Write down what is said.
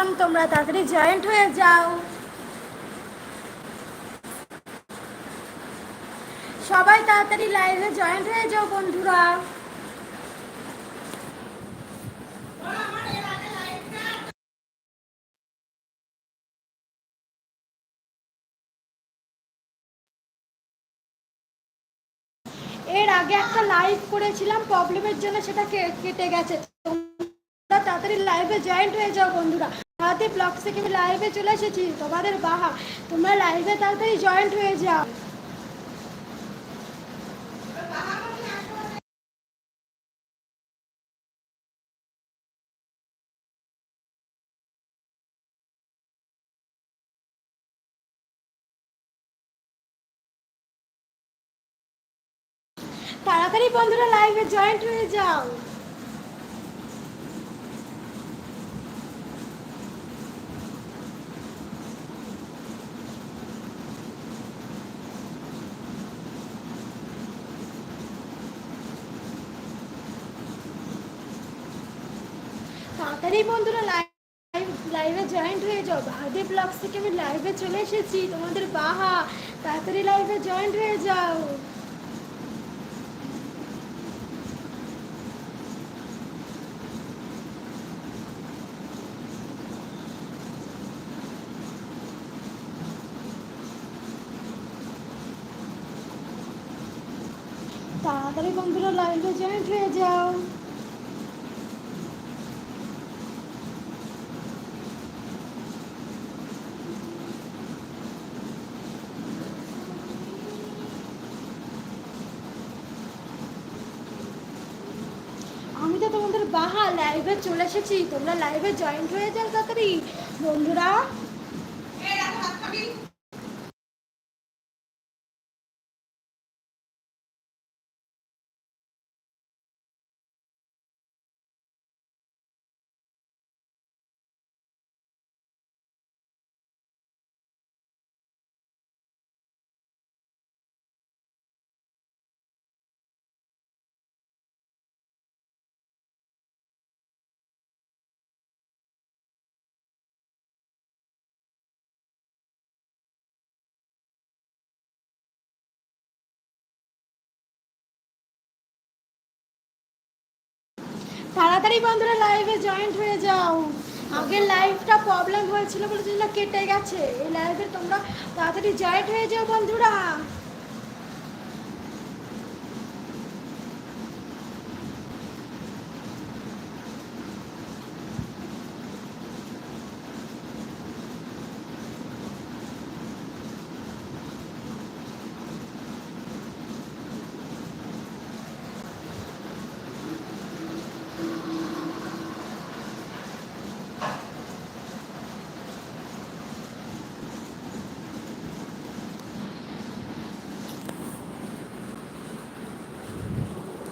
Welcome তোমরা তাড়াতাড়ি joint হয়ে যাও। সবাই তাড়াতাড়ি লাইভে জয়েন্ট হয়ে যাও, বন্ধুরা। এর আগে একটা লাইভ করেছিলাম প্রবলেমের জন্য সেটা কেটে গেছে। তোমরা তাড়াতাড়ি লাইভে জয়েন্ট হয়ে যাও, বন্ধুরা। হাতে ব্লগ থেকে লাইভে চলে এসেছি। তোমাদের বাহা, তোমরা লাইভে তাড়াতাড়ি জয়েন্ট হয়ে যাও। তাড়াতাড়ি বন্ধুরা লাইভে জয়েন্ট হয়ে যাও। তাড়াতাড়ি বন্ধুরা লাইভ লাইভে জয়েন্ট হয়ে যাও। ভারতী ব্লগস থেকে আমি লাইভে চলে এসেছি, তোমাদের বাহা, তাড়াতাড়ি লাইভে জয়েন্ট হয়ে যাও। তাড়াতাড়ি বন্ধুরা লাইভে জয়েন্ট হয়ে যাও আমি তো তোমাদের বাহা লাইভে চলে এসেছি। তোমরা লাইভে জয়েন্ট হয়ে যাও তাড়াতাড়ি। বন্ধুরা। তাড়াতাড়ি বন্ধুরা লাইভে জয়েন্ট হয়ে যাও। আগের লাইভটা প্রবলেম হয়েছিল বলে কেটে গেছে, এই লাইভে তোমরা তাড়াতাড়ি জয়েন্ট হয়ে যাও বন্ধুরা।